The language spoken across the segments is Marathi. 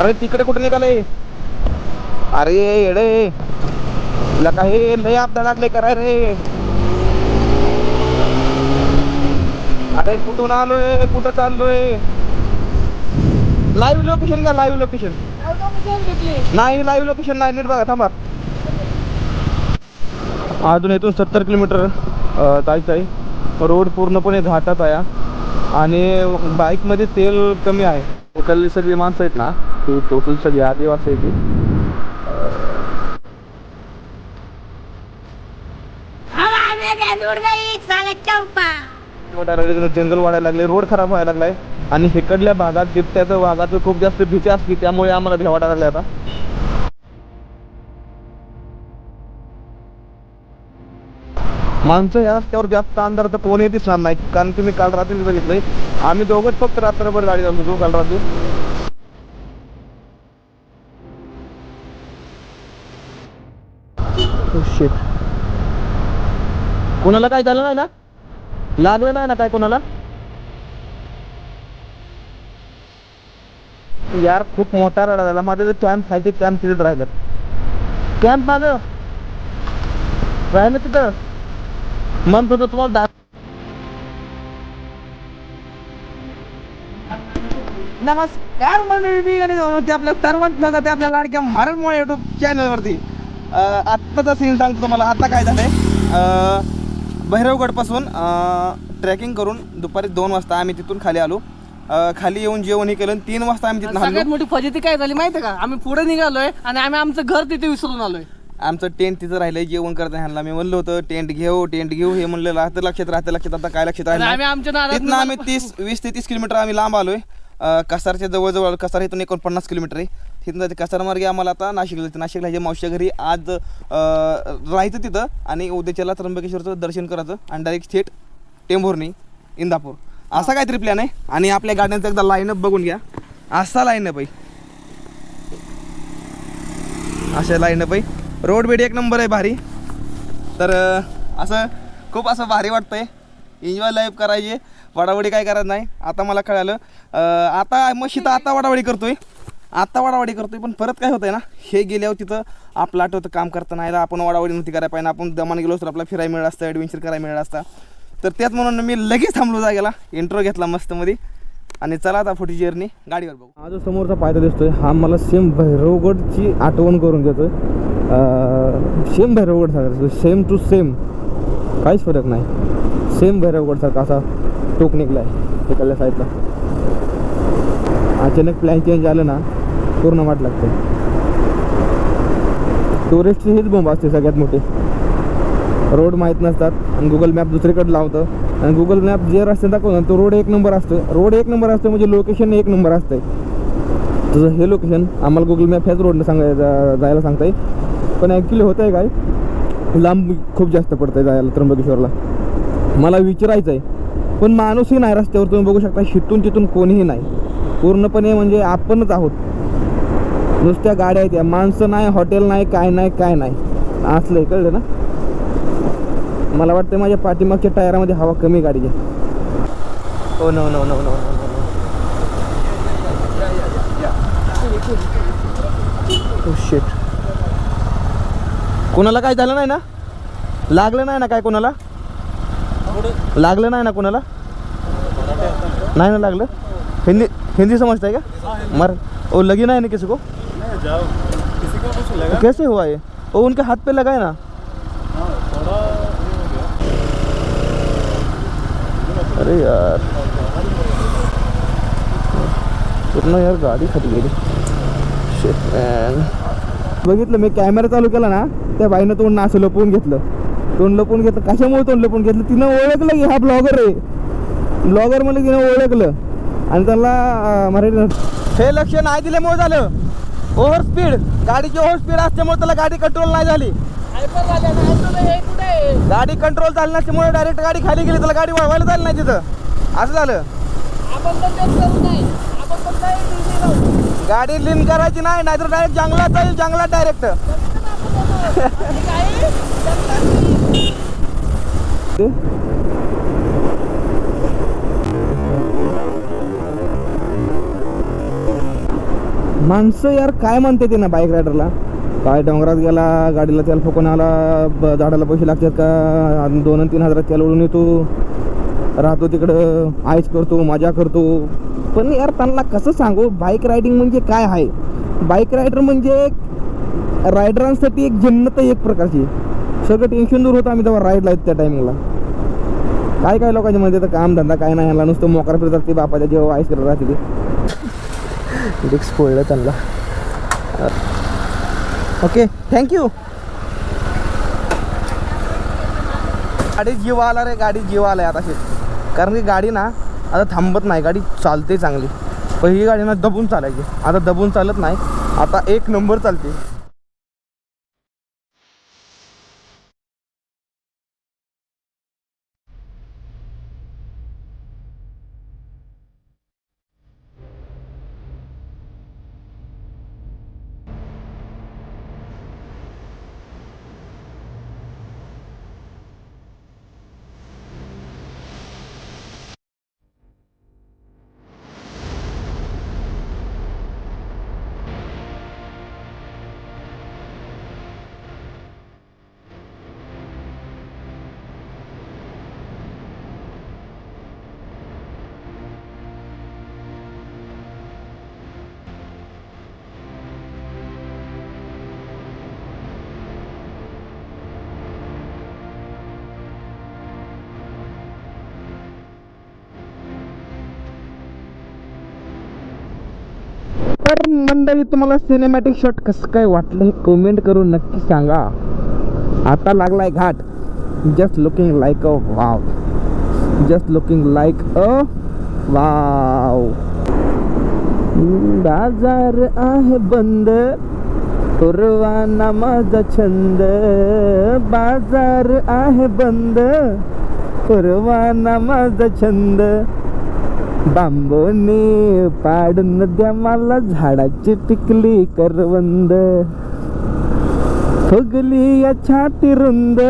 अरे तिकडे कुठे निघाले? अरे येडे. तुला काही लय अपदा लागले करा रे? अरे कुठून आलोय? कुठं चाललोय? लाईव्ह लोकेशन का लाईव्ह लोकेशन नाही लाईव्ह लोकेशन नाही. नीट बघा थांबा. अजून इथून सत्तर किलोमीटर जायचं आहे रोड पूर्णपणे घाटात आहे हा. आणि बाईकमध्ये तेल कमी आहे. टोटल सगळी माणसं आहेत ना ती टोटल सगळी आदिवासी आहे ती जंगल वाढायला लागले रोड खराब व्हायला लागलाय. आणि इकडल्या भागात बिबट्याचं भागात खूप जास्त भीती असते त्यामुळे आम्हाला भीती वाटायला लागले आता. माणसं या रस्त्यावर जास्त अंधार तर कोणी दिसणार नाही कारण तुम्ही काल रात्री बघितलंय. आम्ही दोघंच फक्त रात्रभर गाडी चालतो काल रात्री. शिट कोणाला काय झालं नाही ना लागलं नाही ना काय कोणाला? यार खूप मोठा रडा झाला. माझं जे कॅम्प आहे ते कॅम्प तिथेच राहिलं. कॅम्प माझं? राहिलं तिथं? मन होतं तुम्हाला दा नमस्कार मंडळी मी गणेश ते आपल्या सर्वात बघा ते आपल्या लाडक्या मराठमोळ्या युट्यूब चॅनलवरती आत्ताचा सीन सांगतो तुम्हाला. आता काय झालंय? अं, भैरवगडपासून ट्रेकिंग करून दुपारी दोन वाजता आम्ही तिथून खाली आलो. अं, खाली येऊन जेवण हे केलं तीन वाजता आम्ही तिथून सगळ्यात मोठी फजिती काय झाली माहितीये का? आम्ही पुढे निघालोय आणि आम्ही आमचं घर तिथे विसरून आलोय. आमचं टेंट तिथं राहिलंय जेवण करता ह्यांना. मी म्हणलं होतं टेंट घेऊ टेंट घेऊ. हे म्हणलं राहतं लक्षात राहतं लक्षात. आता काय लक्षात आणि राहिलं आम्ही आमच्या नादात तिथनं आम्ही तीस वीस ते तीस किलोमीटर आम्ही लांब आलोय. अं, कसारच्या जवळजवळ कसार इथून एकोणपन्नास किलोमीटर आहे. तिथून जाते कसारमार्गे आम्हाला आता नाशिकला जाते नाशिकला जे मावशीच्या घरी आज राहायचं तिथं आणि उद्याच्याला त्र्यंबकेश्वरचं दर्शन करायचं आणि डायरेक्ट थेट टेंभुर्णी इंदापूर. असा काहीतरी प्लॅन आहे. आणि आपल्या गाड्यांचा एकदा लाईनअप बघून घ्या. असा लाईनअप आहे. अशा लाईनअप आहे. रोड बेड एक नंबर आहे भारी. तर असं खूप असं भारी वाटतंय. एन्जॉय लाईफ करायची. वडावडी काय करायचं नाही. आता मला कळालं. आता मशी तर आता वडावडी करतोय. आता वाडावाडी करतोय पण परत काय होतंय ना हे गेल्यावर तिथं आपलं आठवतं काम करताना यायला आपण वाडावाडी नव्हती करायला पाहिजे आपण दमान गेलो तर आपला फिरायला मिळत असतं ॲडव्हेंचर करायला मिळालं असतं. तर त्यात म्हणून मी लगेच थांबलो जागेला इंट्रो घेतला मस्तमध्ये. आणि चला आता फोटी जर्नी गाडीवर बघू. हा जो समोरचा पायदा दिसतोय हा मला सेम भैरवगडची आठवण करून देतोय. सेम भैरवगड सारखा सेम टू सेम काहीच फरक नाही. सेम भैरवगड सारखा असा टोक निघलाय तिकडल्या साईडला अचानक प्लॅन चेंज झालं ना पूर्ण वाट लागते. टुरिस्टची हीच बोंब असते सगळ्यात मोठी. रोड माहीत नसतात आणि गुगल मॅप दुसरीकडे लावतं. आणि गुगल मॅप जे रस्ते दाखवतो तो रोड एक नंबर असतो रोड एक नंबर असतो म्हणजे लोकेशन एक नंबर असतंय. तुझं हे लोकेशन आम्हाला गुगल मॅप ह्याच रोडनं सांगाय जा- जायला सांगताय पण ॲक्च्युली होतं आहे काय? लांब खूप जास्त पडतंय जायला त्र्यंबकेश्वरला. मला विचारायचं आहे पण माणूसही नाही रस्त्यावर. तुम्ही बघू शकता शितून तिथून कोणीही नाही. पूर्णपणे म्हणजे आपणच आहोत. नुसत्या गाड्या आहेत. या माणसं नाही हॉटेल नाही काय नाही काय नाही. असलं आहे कळलं ना? मला वाटतं माझ्या पाठीमागच्या टायरामध्ये हवा कमी गाडीची हो नो नो नो नो शेट कोणाला काय झालं नाही ना? लागलं नाही ना काय कोणाला? लागलं नाही ना कोणाला? नाही ना लागलं? हिंदी हिंदी समझता आहे का? मर. ओ लगी ना है ना किसी को कैसे हुआ ये? वो उनके हाथ पे लगा है ना? अरे यार। पूर्ण यार गाडी खाली गेली Shit, man. बघितलं मी कॅमेरा चालू केला ना त्या बाईनं तोंड असं लपवून घेतलं. तोंड लपवून घेतलं. कशामुळे तोंड लपवून घेतलं? तिनं ओळखलं की हा ब्लॉगर आहे. ब्लॉगर म्हणजे तिनं ओळखलं. आणि त्याला मराठी हे लक्ष नाही दिल्यामुळे झालं. ओव्हर स्पीड गाडीची ओव्हर स्पीड असल्यामुळे त्याला गाडी कंट्रोल नाही झाली. गाडी कंट्रोल झाली नसल्यामुळे डायरेक्ट गाडी खाली गेली त्याला गाडी वळवायला झाली नाही तिथं. असं झालं. गाडी लिन करायची नाही नाहीतर डायरेक्ट जंगलात जाईल जंगलात डायरेक्ट माणसं यार काय म्हणते ते ना बाईक रायडरला काय डोंगरात गेला गाडीला त्याला फुकून आला ब- झाडाला पैसे लागतात का? दोन आणि तीन हजारात त्याला उडून येतो. राहतो तिकडं आईस करतो मजा करतो. पण यार त्यांना कसं सांगू? बाईक रायडिंग म्हणजे काय आहे? बाईक रायडर म्हणजे रायडरांसाठी एक जन्नत आहे एक प्रकारची. सगळं टेन्शन दूर होतं आम्ही तेव्हा राईडला येतो त्या टायमिंगला काय काय लोकांच्या म्हणजे तर काम धंदा काय नाही ह्याला नुसतं मोकार फिरतात ते बापाच्या जेव्हा आईस करत राहते ते. डिक्स फोडलं त्यांना. ओके थँक्यू गाडी जीव आला रे गाडी जीव आलाय आता शेत कारण की गाडी ना आता थांबत नाही गाडी चालते चांगली. पहिली गाडी ना दबून चालायची. आता दबून चालत नाही. आता एक नंबर चालते. तर मंडळी तुम्हाला सिनेमॅटिक शॉट कसं काय वाटलं हे कमेंट करून नक्की सांगा. आता लागलाय घाट. Just looking like a wow just looking like a wow बाजार आहे बंद. पुरवाना माझा छंद. बाजार आहे बंद. पुरवाना माझा छंद. बांबोनी पाडून द्या मला झाडाची पिकली करवंद. फुगली या छाती रुंद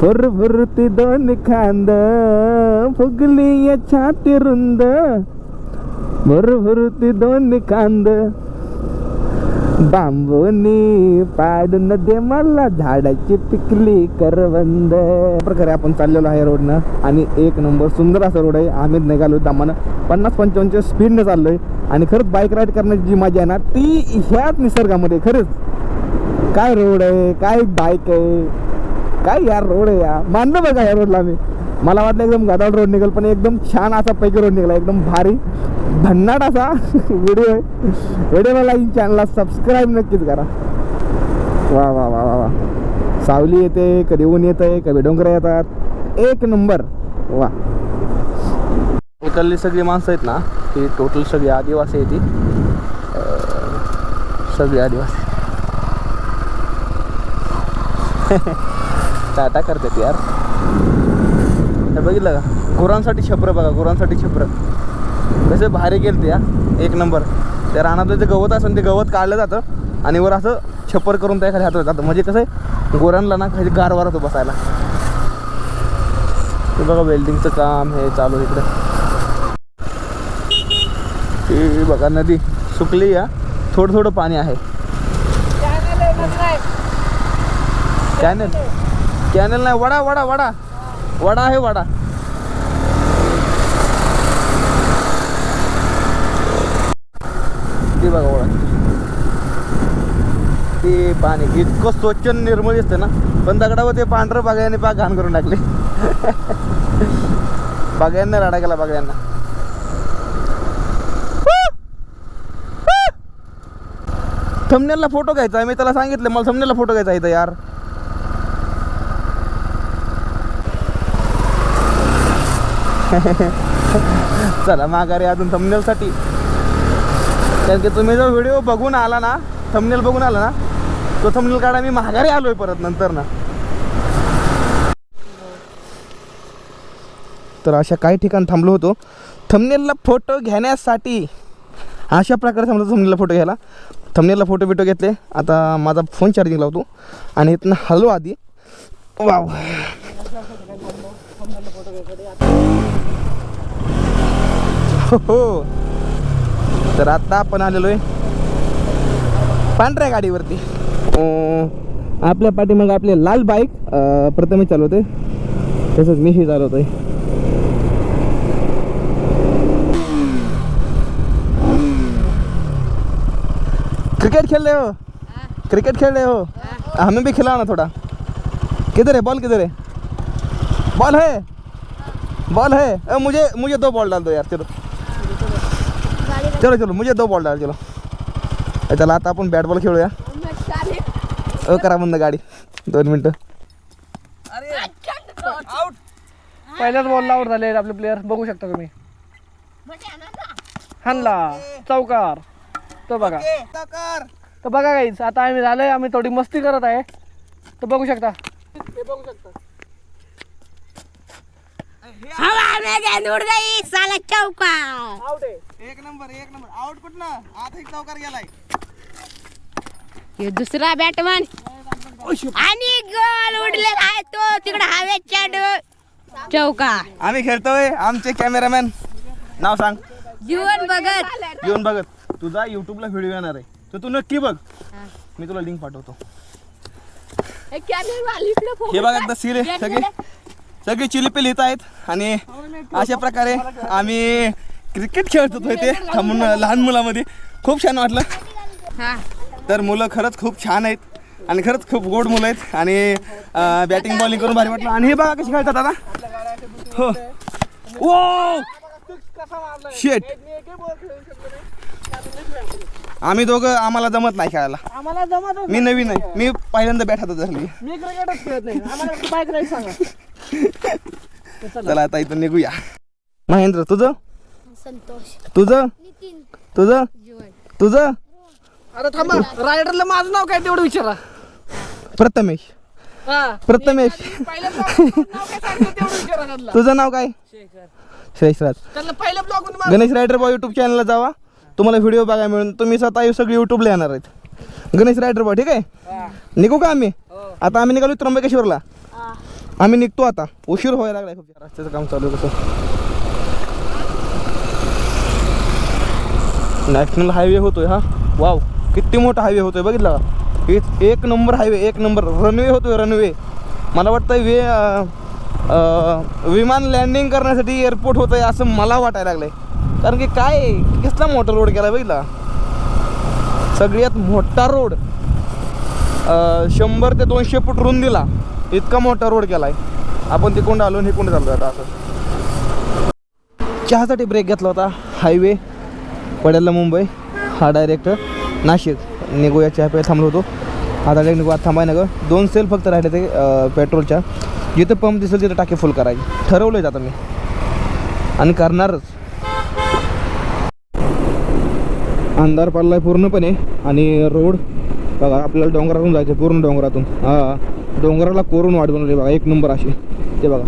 फुरफुरती दोन खांद. फुगली या छाती रुंद भुरभुरती दोन कांद बांबूनी पाडून दे मला झाडाची पिकली करवंद. प्रकारे आपण चाललेलो आहे रोडनं आणि एक नंबर सुंदर असा रोड आहे. आम्ही निघालो दामानं. पन्नास पंचावन्नच्या स्पीडनं चाललोय. आणि खरंच बाईक राईड करण्याची जी मजा आहे ना ती ह्याच निसर्गामध्ये खरंच. काय रोड आहे काय बाईक आहे काय यार रोड आहे या. मानलं बघा या रोडला आम्ही. मला वाटलं एकदम गदाड रोड निघेल पण एकदम छान असा पैकी रोड निघाला. एकदम भारी. भन्नाट असा व्हिडिओ आहे. व्हिडिओला लाईन चॅनलला सबस्क्राईब नक्कीच करा. वा वा वा वा वा. सावली येते कधी ऊन येते कधी डोंगर येतात. एक नंबर वा. इकडली सगळी माणसं आहेत ना ती टोटल सगळी आदिवासी आहे ती. सगळी आदिवासी. टाटा करतात यार. हे बघितलं का? गुरांसाठी छपर बघा गुरांसाठी छपर. कसे भारी गेलते या एक नंबर. त्या रानातलं जे गवत असेल ते गवत काढलं जातं आणि वर असं छप्पर करून त्या खाली हातवलं जातं म्हणजे कसं आहे गोरांना ना खाली गारवार होतो बसायला. ते बघा वेल्डिंगचं काम हे चालू इकडे. ते बघा नदी. सुकली या थोडं थोडं पाणी आहे. कॅनल कॅनल नाही. वडा वडा वडा. वडा आहे वडा. ती बघा वडा. ते पाणी इतकं स्वच्छ निर्मळ दिसतं ना. पण दगडावर ते पांढरं बागायने पाक घाण करून टाकले. बागायांना राडा केला बागायांना थमनेलला फोटो घ्यायचा आहे मी त्याला सांगितलं मला थमनेलला फोटो घ्यायचा इथं यार. चला माघारी अजून थमनेलसाठी कारण की तुम्ही जो व्हिडिओ बघून आला ना थमनेल बघून आला ना तो थमनेल काढा मी माघारी आलोय परत नंतर ना. तर अशा काही ठिकाण थांबलो होतो. थमनेलला फोटो घेण्यासाठी अशा प्रकारे थांबलो थमनेलला फोटो घ्यायला. थमनेलला फोटो बिटो घेतले. आता माझा फोन चार्जिंग लावतो. आणि इथनं हललो आधी. वाव. हो. तर आता आपण आलेलो आहे पांढऱ्या गाडीवरती. आपल्या पाठीमागे आपले लाल बाईक प्रथमे चालवते तसंच मीही चालवतोय. क्रिकेट खेल रहे हो. क्रिकेट खेल रहे हो. हमें भी खिलाओ ना थोड़ा. किधर है बॉल किधर है बॉल है बॉल है। अ, मुझे मुझे दो बॉल डाल दो यार चलो। चलो चलो मुझे दो बॉल डाल चलो। अ, चला आता आपण बॅट बॉल खेळूया। अ करा बंद गाडी। दोन मिनटं। पहिल्याच बॉल आउट झाले आपले प्लेअर बघू शकता तुम्ही. हानला. चौकार. तो बघा. तर बघा काहीच आता आम्ही झालोय आम्ही थोडी मस्ती करत आहे. तर बघू शकता. हे बघू शकता. हवा उड़ गई साला चौका आउट आहे. एक नंबर एक नंबर. आउट आता एक चौकार गेलाय. दुसरा बॅटमन. आणि गोल उडलेला आहे तो. तिकडे हवेत चढ चौका आम्ही खेळतोय. आमचे कॅमेरामॅन नाव सांग. जीवन बघत येऊन बघत तुझा युट्यूबला व्हिडिओ येणार आहे. तर तू नक्की बघ. मी तुला लिंक पाठवतो. हे बघ एकदा सिरे सगळे. सगळे चिलिपे लिहित आहेत आणि अशा प्रकारे आम्ही क्रिकेट खेळत होतो ते थांबून लहान मुलामध्ये. खूप छान वाटलं. हा तर मुलं खरंच खूप छान आहेत आणि खरंच खूप गोड मुलं आहेत आणि बॅटिंग बॉलिंग करून भारी वाटलं. आणि हे बघा कशी खेळतात दादा हो. ओ शेट आम्ही दोघं आम्हाला जमत नाही खेळायला. आम्हाला जमत मी नवीन आहे. मी पहिल्यांदा बॅट हातात धरली. मी क्रिकेटच खेळत नाही. आम्हाला सांगा. चला आता इथून निघूया. महेंद्र तुझं? संतोष. तुझं? नितीन. तुझं? जीवन. तुझं? अरे थांबा रायडरला माझं नाव काय तेवढं विचारा. प्रथमेश. हा. प्रथमेश. तुझं नाव काय? पहिल्या blog Ganesh rider boy YouTube चॅनलला जावा. तुम्हाला व्हिडिओ बघायला मिळून तुम्ही स्वतः सगळे युट्यूबला येणार आहेत. गणेश रायडर बॉय ठीक आहे? निघू का आम्ही? आता आम्ही निघालो त्र्यंबकेश्वरला. आम्ही निघतो आता. उशीर व्हायला लागलाय खूप. रस्त्याचं काम चालू आहे कसं नॅशनल हायवे होतोय हा. वाव किती मोठा हायवे होतोय बघितला का? एक एक नंबर हायवे एक नंबर रनवे होतोय रनवे मला वाटतं वे विमान लँडिंग करण्यासाठी एअरपोर्ट होतं आहे असं मला वाटायला लागलंय. कारण की काय कसला मोठा रोड केला बघितला? सगळ्यात मोठा रोड शंभर ते दोनशे फूट रुंदीला. इतका मोठा रोड केला आहे आपण तिकडून आलो आणि इकडून चाललो आता असं. चहासाठी ब्रेक घेतला होता हायवे पडेलला मुंबई. हा डायरेक्ट नाशिक. निगोया चहा पे थांबलो होतो. हा डायरेक्ट निघू आता थांबाय ना गं दोन सेल फक्त राहिले ते पेट्रोलच्या जिथं पंप दिसेल तिथं टाकी फुल करायची. ठरवलं आहे आता मी. आणि करणारच. अंधार पडला आहे पूर्णपणे. आणि रोड बघा आपल्याला डोंगरातून जायचं पूर्ण डोंगरातून. हां. डोंगराला कोरून वाट बनवली बघा एक नंबर अशी. ते बघा.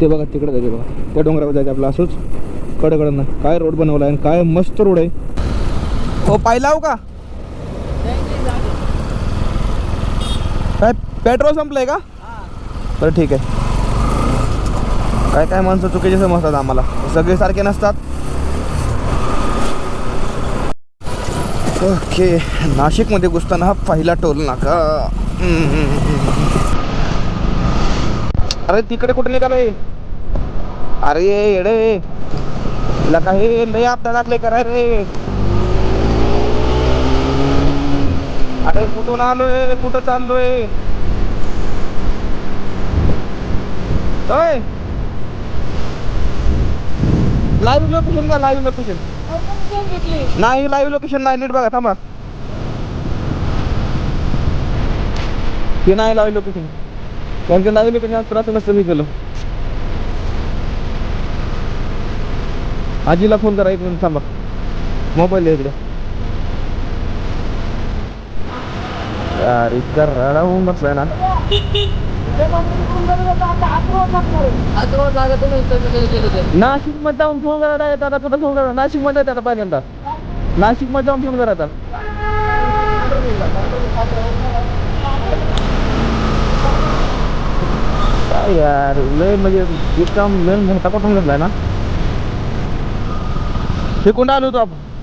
ते बघा तिकडे जायचे बघा. त्या डोंगरावर जायचं आपलं असंच. कडकडनं. काय रोड बनवला आहे आणि काय मस्त रोड आहे. हो पाहिला हो का? काय पेट्रोल संपलंय का? बरं ठीक आहे. काय काय माणसं चुकीचे समजतात आम्हाला. सगळे सारखे नसतात. ओके नाशिकमध्ये घुसताना हा पहिला टोल नाका. अरे तिकडे कुठे निघालोय? अरे येडे. लका हे लय आपदा लागले करा रे? अरे कुठून आलोय? कुठं चाललोय? होय लाईव्ह लोकेशन का लाईव्ह लोकेशन नाही लाईव्ह लोकेशन नाही नीट बघा थांबा. ते नाही लाईव्ह लोकेशन कारण की लाईव्ह लोकेशन त्रास नसतं मी गेलो. आजीला फोन करा एक मिनिट थांबा. मोबाईल इकडे. यार इतका रडा होऊन बसलाय ना. नाशिकमध्ये जाऊन फोन करा आता तुला फोन करा. नाशिकमध्ये आता पहिल्यांदा. नाशिकमध्ये जाऊन फोन करा आता. काय यार लय म्हणजे इतका मेन मोठा कुठून घेतलाय ना. हे कोणता आलो होतो आपण.